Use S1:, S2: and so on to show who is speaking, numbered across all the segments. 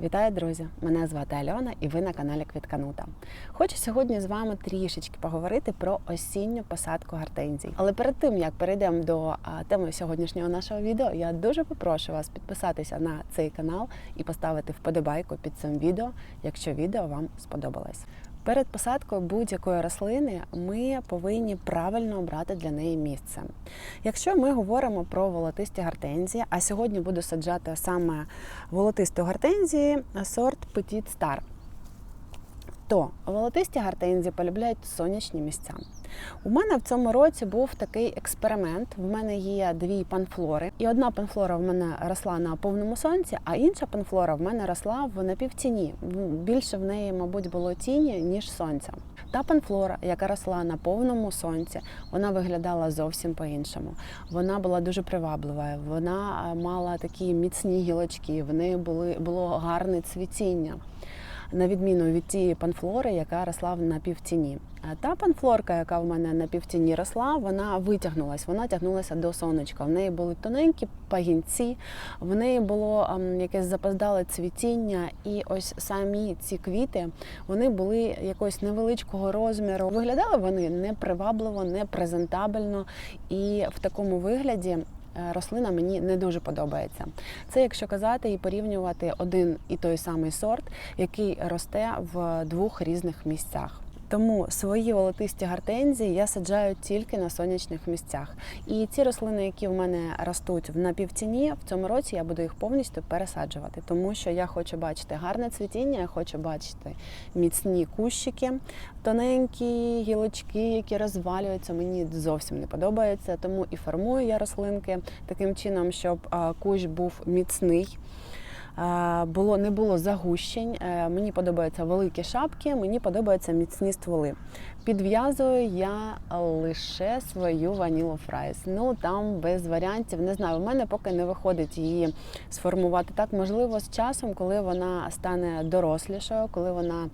S1: Вітаю, друзі! Мене звати Альона і ви на каналі Квітканута. Хочу сьогодні з вами трішечки поговорити про осінню посадку гортензій. Але перед тим як перейдемо до теми сьогоднішнього нашого відео, я дуже попрошу вас підписатися на цей канал і поставити вподобайку під цим відео, якщо відео вам сподобалось. Перед посадкою будь-якої рослини ми повинні правильно обрати для неї місце. Якщо ми говоримо про волотисті гортензії, а сьогодні буду саджати саме волотисту гортензії сорт Petit Star, то волотисті гортензії полюбляють сонячні місця. У мене в цьому році був такий експеримент. В мене є дві панфлори, і одна панфлора в мене росла на повному сонці, а інша панфлора в мене росла в напівтіні. Більше в неї, мабуть, було тіні ніж сонця. Та панфлора, яка росла на повному сонці, вона виглядала зовсім по-іншому. Вона була дуже приваблива. Вона мала такі міцні гілочки, в неї були було гарне цвітіння на відміну від тієї панфлори, яка росла на півтіні. А та панфлорка, яка в мене на півтіні росла, вона витягнулась, вона тягнулася до сонечка. В неї були тоненькі пагінці, в неї було якесь запоздале цвітіння, і ось самі ці квіти вони були якогось невеличкого розміру. Виглядали вони непривабливо, непрезентабельно, і в такому вигляді рослина мені не дуже подобається. Це якщо казати і порівнювати один і той самий сорт, який росте в двох різних місцях. Тому свої волотисті гортензії я саджаю тільки на сонячних місцях. І ці рослини, які в мене ростуть в напівтіні, в цьому році я буду їх повністю пересаджувати, тому що я хочу бачити гарне цвітіння, я хочу бачити міцні кущики, тоненькі гілочки, які розвалюються. Мені зовсім не подобається. Тому і формую я рослинки таким чином, щоб кущ був міцний було не було загущень. Е, мені подобаються великі шапки, мені подобаються міцні стволи. Підв'язую я лише свою ванілу фрайс. Ну там без варіантів. Не знаю, в мене поки не виходить її сформувати так. Можливо, з часом, коли вона стане дорослішою, коли вона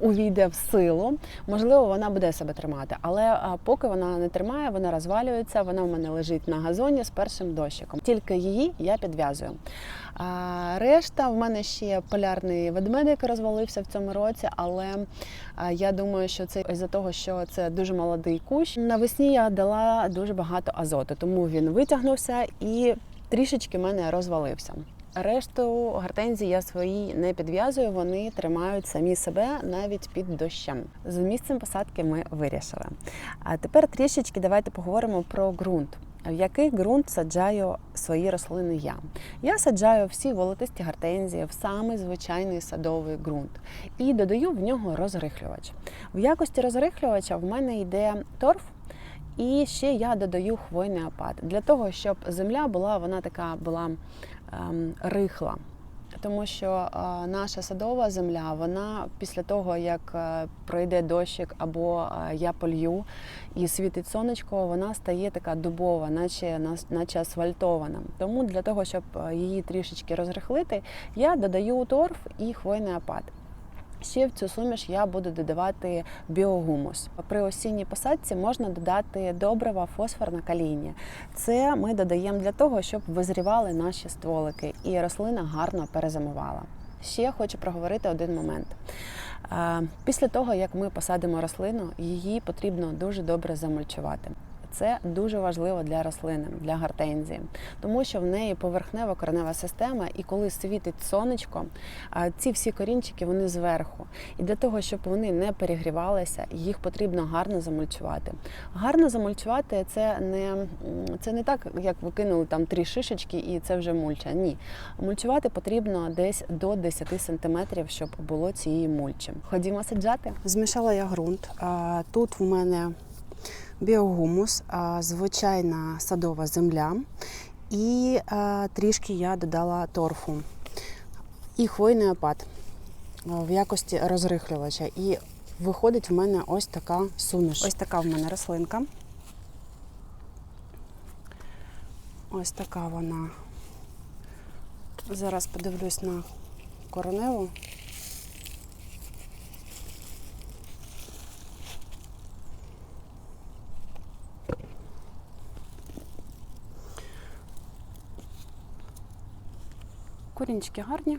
S1: увійде в силу, можливо, вона буде себе тримати. Але поки вона не тримає, вона розвалюється. Вона в мене лежить на газоні з першим дощиком. Тільки її я підв'язую. Решта в мене ще полярний ведмедик розвалився в цьому році, але я думаю, що це із-за того, що це дуже молодий кущ. Навесні я дала дуже багато азоту, тому він витягнувся і трішечки мене розвалився. Решту гортензій я свої не підв'язую, вони тримають самі себе навіть під дощем. З місцем посадки ми вирішили. А тепер трішечки давайте поговоримо про ґрунт. В який ґрунт саджаю свої рослини я? Я саджаю всі волотисті гортензії в самий звичайний садовий ґрунт і додаю в нього розрихлювач. В якості розрихлювача в мене йде торф. І ще я додаю хвойний опад для того, щоб земля була вона така була ем, рихла тому що е, наша садова земля, вона після того, як е, пройде дощик або е, я полью і світить сонечко, вона стає така дубова, наче наче асфальтована. Тому для того, щоб її трішечки розрихлити, я додаю торф і хвойний опад. Ще в цю суміш я буду додавати біогумус. При осінній посадці можна додати добрива фосфорна калійня. Це ми додаємо для того, щоб визрівали наші стволики і рослина гарно перезимувала. Ще хочу проговорити один момент. Після того, як ми посадимо рослину, її потрібно дуже добре замульчувати. Це дуже важливо для рослини, для гортензії, тому що в неї поверхнева коренева система, і коли світить сонечко, ці всі корінчики вони зверху. І для того, щоб вони не перегрівалися, їх потрібно гарно замульчувати. Гарно замульчувати це не це не так, як ви кинули там три шишечки, і це вже мульча. Ні, мульчувати потрібно десь до 10 сантиметрів, щоб було цієї мульчі. Ходімо саджати. Змішала я ґрунт. Тут в мене біогумус, звичайна садова земля, і трішки я додала торфу і хвойний опад в якості розрихлювача. І виходить в мене ось така суміш. Ось така в мене рослинка. Ось така вона. Зараз подивлюсь на короневу. Корінчики гарні,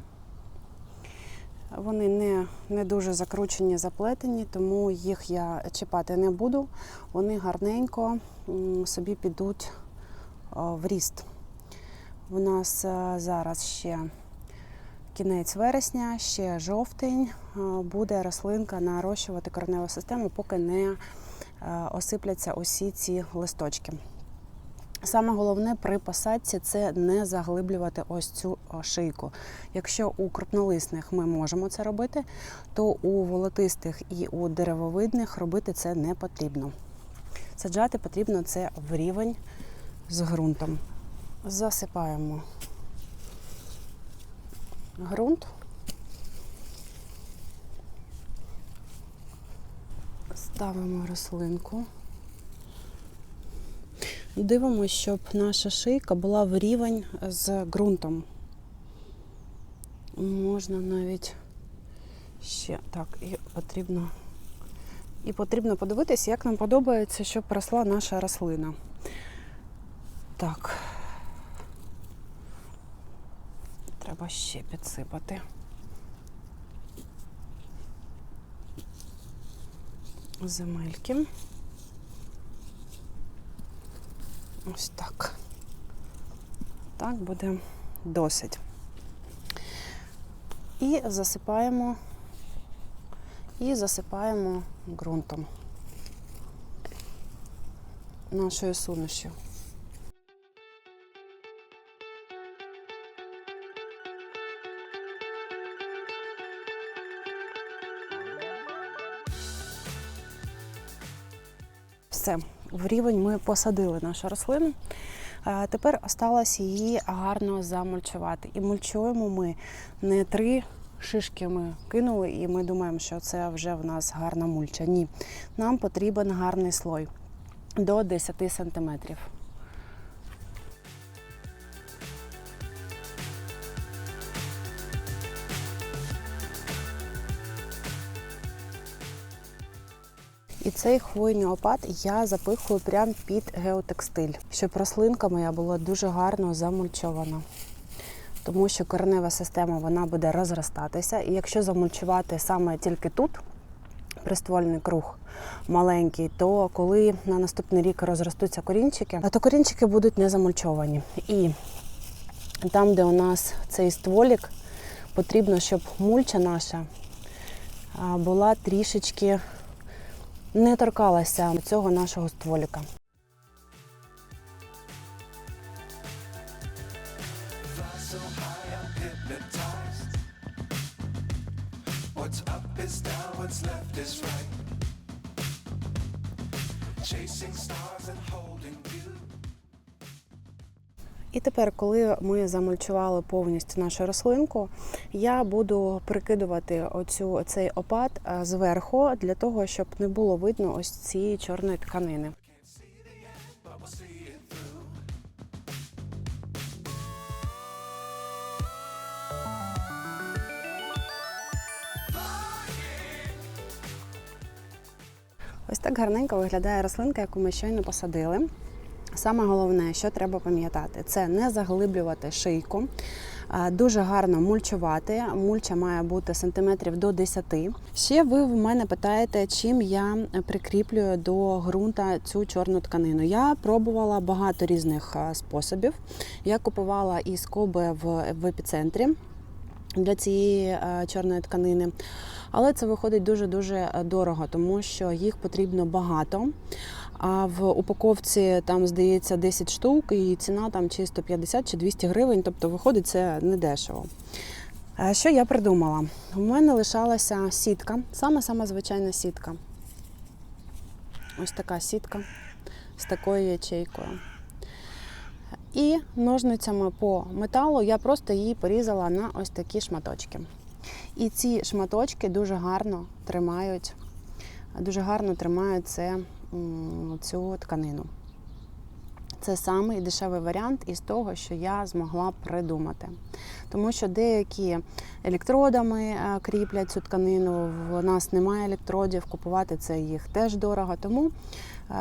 S1: Вони не, не дуже закручені, заплетені, тому їх я чіпати не буду. Вони гарненько собі підуть в ріст. У нас зараз ще кінець вересня, ще жовтень. Буде рослинка нарощувати кореневу систему, поки не осипляться усі ці листочки. Саме головне при посадці це не заглиблювати ось цю шийку. Якщо у крупнолисних ми можемо це робити, то у волотистих і у деревовидних робити це не потрібно. Саджати потрібно це в рівень з ґрунтом. Засипаємо ґрунт. Ставимо рослинку. Дивимося, щоб наша шийка була в рівень з ґрунтом. Можна навіть ще так, і потрібно. І потрібно подивитися, як нам подобається, щоб росла наша рослина. Так. Треба ще підсипати. Земельки. Ось так. Так буде досить. І засипаємо і засипаємо ґрунтом нашою сумішю. Все, в рівень ми посадили нашу рослину. Тепер осталось її гарно замульчувати. І мульчуємо ми не три шишки ми кинули, і ми думаємо, що це вже в нас гарна мульча. Ні, нам потрібен гарний слой до 10 сантиметрів. І цей хвойний опад я запихую прямо під геотекстиль, щоб рослинка моя була дуже гарно замульчована. Тому що коренева система вона буде розростатися. І якщо замульчувати саме тільки тут, приствольний круг маленький, то коли на наступний рік розростуться корінчики, то корінчики будуть не замульчовані. І там, де у нас цей стволік, потрібно, щоб мульча наша була трішечки не торкалася цього нашого стволіка. І тепер, коли ми замульчували повністю нашу рослинку, я буду прикидувати оцю, цей опад е, зверху для того, щоб не було видно ось цієї чорної тканини. Ось так гарненько виглядає рослинка, яку ми щойно посадили. Саме головне, що треба пам'ятати, це не заглиблювати шийку, дуже гарно мульчувати. Мульча має бути сантиметрів до 10. Ще ви в мене питаєте, чим я прикріплюю до ґрунта цю чорну тканину. Я пробувала багато різних способів. Я купувала і скоби в, епіцентрі для цієї е, чорної тканини. Але це виходить дуже-дуже дорого, тому що їх потрібно багато. А в упаковці там здається 10 штук, і ціна там чи 150 чи 200 гривень, тобто виходить це недешево. Що я придумала? У мене лишалася сітка, саме-саме звичайна сітка. Ось така сітка з такою ячейкою. І ножницями по металу я просто її порізала на ось такі шматочки. І ці шматочки дуже гарно тримають, дуже гарно тримають це, цю тканину. Це самий дешевий варіант із того, що я змогла придумати. Тому що деякі електродами е, кріплять цю тканину, в нас немає електродів, купувати це їх теж дорого. Тому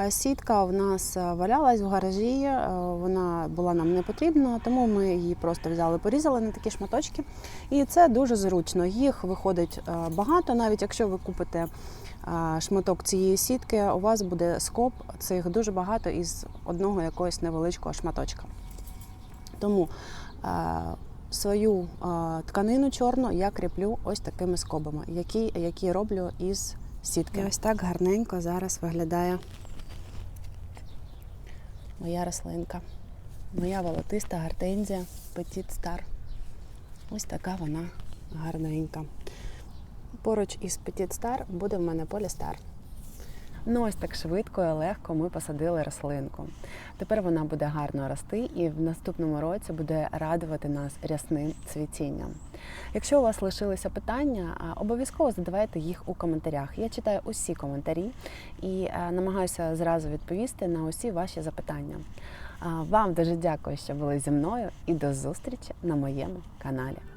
S1: Сітка в нас е, валялась в гаражі, е, вона була нам не потрібна, тому ми її просто взяли, порізали на такі шматочки. І це дуже зручно. Їх виходить е, багато, навіть якщо ви купите е, шматок цієї сітки, у вас буде скоп цих дуже багато із одного якогось невеличкого шматочка. Тому е, свою е, тканину чорну я кріплю ось такими скобами, які, які роблю із сітки. І ось так гарненько зараз виглядає моя рослинка. Моя волотиста гортензія Petit Star. Ось така вона гарненька. Поруч із Petit Star буде в мене Polystar. Ну, ось так швидко і легко ми посадили рослинку. Тепер вона буде гарно рости і в наступному році буде радувати нас рясним цвітінням. Якщо у вас лишилися питання, обов'язково задавайте їх у коментарях. Я читаю усі коментарі і намагаюся зразу відповісти на усі ваші запитання. Вам дуже дякую, що були зі мною, і до зустрічі на моєму каналі.